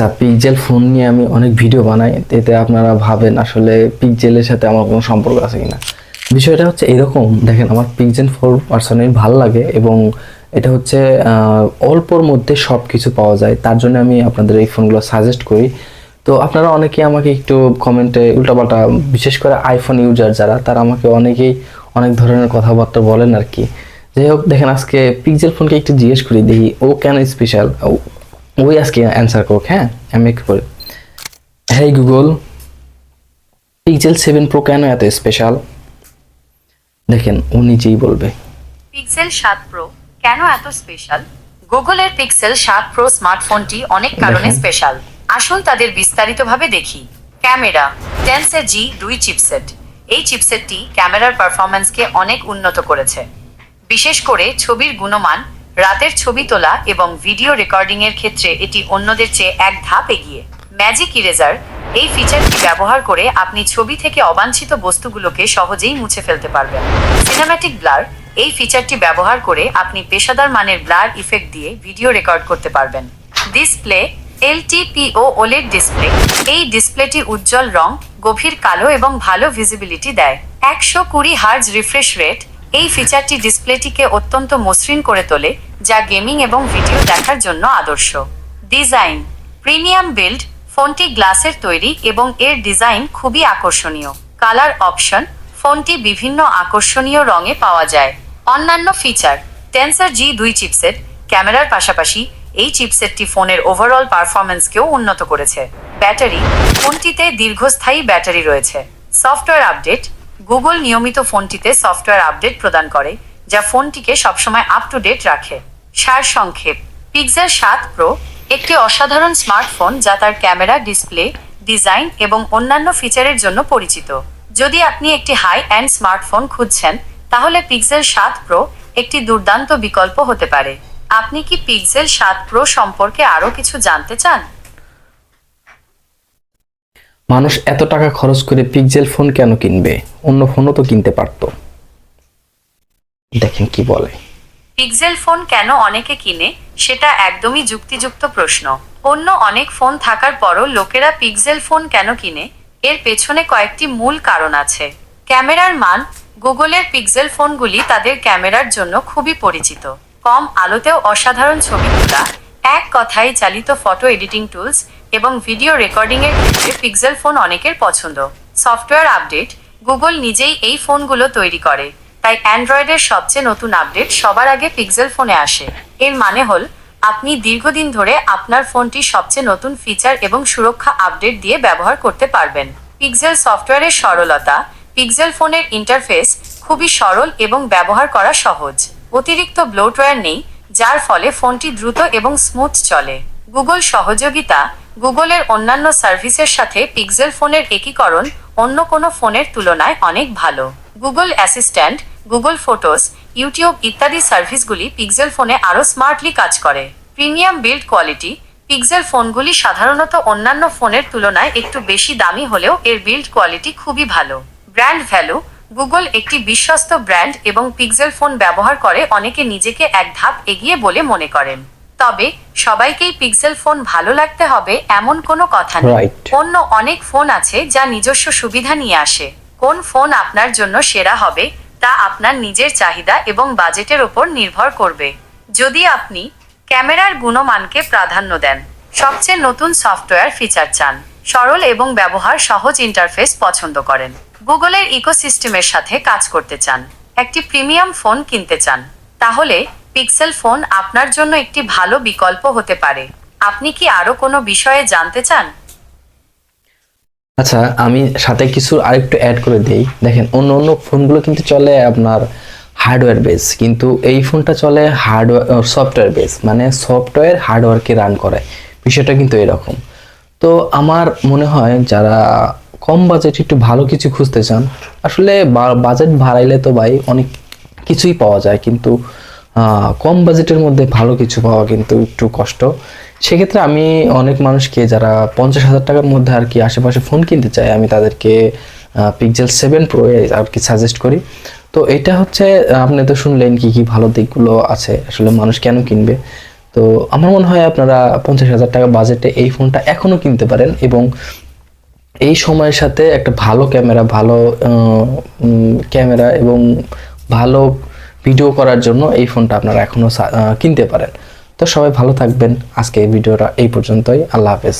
আচ্ছা pixel phone নিয়ে আমি অনেক ভিডিও বানাই, এতে আপনারা ভাবেন আসলে পিকজেলের সাথে আমার কোনো সম্পর্ক আছে কিনা। বিষয়টা হচ্ছে এরকম, দেখেন আমার পিকজেল ফোর পার্সোনালি ভালো লাগে এবং এটা হচ্ছে অল্পর মধ্যে সব কিছু পাওয়া যায়, তার জন্য আমি আপনাদের এই ফোনগুলো সাজেস্ট করি। তো আপনারা অনেকেই আমাকে একটু কমেন্টে উল্টাপাল্টা, বিশেষ করে আইফোন ইউজার যারা, তারা আমাকে অনেকেই অনেক ধরনের কথাবার্তা বলেন আর কি। যাই হোক, দেখেন আজকে পিকজেল ফোনকে একটু জিজ্ঞেস করি, দেখি ও কেন স্পেশাল ওই আজকে অ্যান্সার করুক হ্যাঁ? আমি করি হ্যাঁ গুগল পিক্সেল সেভেন প্রো কেন এত স্পেশাল দেখেন ও নিজেই বলবে। পিক্সেল সাত প্রো কেন এত স্পেশাল গুগলের পিক্সেল সাত প্রো স্মার্টফোনটি অনেক কারণে। স্পেশাল আসুন তাদের বিস্তারিতভাবে দেখি। ক্যামেরা টেন্সের জি দুই চিপসেট এই চিপসেটটি ক্যামেরার পারফরম্যান্সকে অনেক উন্নত করেছে। বিশেষ করে ছবির গুণমান রাতের ছবি তোলা এবং ভিডিও রেকর্ডিং এর ক্ষেত্রে এটি অন্যদের চেয়ে এক ধাপ এগিয়ে। ম্যাজিক ইরেজার এই ফিচারটি ব্যবহার করে আপনি ছবি থেকে অবাঞ্ছিত বস্তুগুলোকে সহজেই মুছে ফেলতে পারবেন। সিনেম্যাটিক ব্লার এই ফিচারটি ব্যবহার করে আপনি পেশাদার মানের ব্লার ইফেক্ট দিয়ে ভিডিও রেকর্ড করতে পারবেন। ডিসপ্লে এলটিপিও ওলেড ডিসপ্লে এই ডিসপ্লেটি উজ্জ্বল রং, গভীর কালো এবং ভালো ভিজিবিলিটি দেয়। একশো কুড়ি হার্জ রিফ্রেশ রেট এই ফিচারটি ডিসপ্লেটিকে অত্যন্ত মসৃণ করে তোলে যা গেমিং এবং ভিডিও দেখার জন্য আদর্শ। ডিজাইন, প্রিমিয়াম বিল্ড, ফোনটি গ্লাসের তৈরি এবং এর ডিজাইন খুবই আকর্ষণীয়। কালার অপশন, ফোনটি বিভিন্ন আকর্ষণীয় রঙে পাওয়া যায়। অন্যান্য ফিচার টেন্সার জি দুই চিপসেট ক্যামেরার পাশাপাশি এই চিপসেটটি ফোনের ওভারঅল পারফরমেন্সকেও উন্নত করেছে। ব্যাটারি, ফোনটিতে দীর্ঘস্থায়ী ব্যাটারি রয়েছে। সফটওয়্যার আপডেট গুগল নিয়মিত ফোনটিতে সফটওয়্যার আপডেট প্রদান করে। যা ফোনটিকে সবসময় আপ টু ডেট রাখে। সারসংক্ষেপ পিক্সেল সাত প্রো একটি অসাধারণ স্মার্টফোন যা তার ক্যামেরা ডিসপ্লে ডিজাইন এবং অন্যান্য ফিচারের জন্য পরিচিত। যদি আপনি একটি হাই অ্যান্ড স্মার্টফোন খুঁজছেন, তাহলে পিক্সেল সাত প্রো একটি দুর্দান্ত বিকল্প হতে পারে। আপনি কি পিক্সেল সাত প্রো সম্পর্কে আরও কিছু জানতে চান? মানুষ এত টাকা খরচ করে পিক্সেল ফোন কেন কিনবে? অন্য ফোনও তো কিনতে পারতো। দেখেন কি বলে। পিক্সেল ফোন কেন অনেকে কিনে? সেটা একদমই যুক্তিযুক্ত প্রশ্ন। অন্য অনেক ফোন থাকার পরও লোকেরা পিক্সেল ফোন কেন কিনে? এর পেছনে কয়েকটি মূল কারণ আছে। ক্যামেরার মান, গুগলের পিক্সেল ফোনগুলি তাদের ক্যামেরার জন্য খুবই পরিচিত। কম আলোতেও অসাধারণ ছবি তোলা, এক কথায় চালিত ফটো এডিটিং টুলস এবং ভিডিও রেকর্ডিং এর ক্ষেত্রে পিক্সেল ফোন অনেকের পছন্দ। সফটওয়্যার আপডেট, গুগল নিজেই এই ফোনগুলো তৈরি করে। তাই অ্যান্ড্রয়েডের সবচেয়ে নতুন আপডেট সবার আগে পিক্সেল ফোনে আসে। এর মানে হল, আপনি দীর্ঘদিন ধরে আপনার ফোনটি সবচেয়ে নতুন ফিচার এবং সুরক্ষা আপডেট দিয়ে ব্যবহার করতে পারবেন। পিক্সেল সফটওয়্যারের সরলতা, পিক্সেল ফোনের ইন্টারফেস খুবই সরল এবং ব্যবহার করা সহজ। অতিরিক্ত ব্লোটওয়্যার নেই, যার ফলে ফোনটি দ্রুত এবং স্মুথ চলে। গুগল সহযোগিতা, গুগলের অন্যান্য সার্ভিসের সাথে পিক্সেল ফোনের একীকরণ অন্য কোনো ফোনের তুলনায় অনেক ভালো। Google assistant Google photos YouTube ইত্যাদি সার্ভিসগুলি পিক্সেল ফোনে আরও স্মার্টলি কাজ করে। প্রিমিয়াম বিল্ড কোয়ালিটি পিক্সেল ফোনগুলি সাধারণত অন্যান্য ফোনের তুলনায় একটু বেশি দামি হলেও এর বিল্ড কোয়ালিটি খুবই ভালো। ব্র্যান্ড ভ্যালু গুগল একটি বিশ্বস্ত ব্র্যান্ড এবং পিক্সেল ফোন ব্যবহার করে অনেকে নিজেকে এক ধাপ এগিয়ে বলে মনে করেন। তবে সবাইকেই পিক্সেল ফোন ভালো লাগতে হবে এমন কোনো কথা নেই। অন্য অনেক ফোন আছে যা নিজস্ব সুবিধা নিয়ে আসে। কোন ফোন আপনার জন্য সেরা হবে তা আপনার নিজের চাহিদা এবং বাজেটের ওপর নির্ভর করবে। যদি আপনি ক্যামেরার গুণমানকে প্রাধান্য দেন, সবচেয়ে নতুন সফটওয়্যার ফিচার চান, সরল এবং ব্যবহার সহজ ইন্টারফেস পছন্দ করেন। গুগলের ইকোসিস্টেমের সাথে কাজ করতে চান, একটি প্রিমিয়াম ফোন কিনতে চান, তাহলে পিক্সেল ফোন আপনার জন্য একটি ভালো বিকল্প হতে পারে। আপনি কি আরও কোনো বিষয়ে জানতে চান? আচ্ছা আমি সাথে কিছু আরেকটু অ্যাড করে দেই। দেখেন, অন্য অন্য ফোনগুলো কিন্তু চলে আপনার হার্ডওয়্যার বেস কিন্তু এই ফোনটা চলে হার্ডওয়্যার সফটওয়্যার বেস মানে সফটওয়্যার হার্ডওয়্যারকে রান করে। বিষয়টা কিন্তু এরকম। তো আমার মনে হয় যারা কম বাজেট একটু ভালো কিছু খুঁজতে চান, আসলে বাজেট বাড়াইলে তো ভাই অনেক কিছুই পাওয়া যায়, কিন্তু কম বাজেটের মধ্যে ভালো কিছু পাওয়া কিন্তু একটু কষ্ট। সেক্ষেত্রে আমি অনেক মানুষকে যারা পঞ্চাশ হাজার টাকার মধ্যে আর কি আশেপাশে ফোন কিনতে চায়, আমি তাদেরকে পিক্সেল সেভেন প্রো আর কি সাজেস্ট করি। তো এটা হচ্ছে, আপনি তো শুনলেন কি কি ভালো দিকগুলো আছে, আসলে মানুষ কেন কিনবে? তো আমার মনে হয় আপনারা পঞ্চাশ হাজার টাকা বাজেটে এই ফোনটা এখনও কিনতে পারেন এবং এই সময়ের সাথে একটা ভালো ক্যামেরা ভালো ক্যামেরা এবং ভালো ভিডিও করার জন্য এই ফোনটা আপনারা এখনও কিনতে পারেন। তো সবাই ভালো থাকবেন। আজকে এই ভিডিওটা এই পর্যন্তই। আল্লাহ হাফেজ।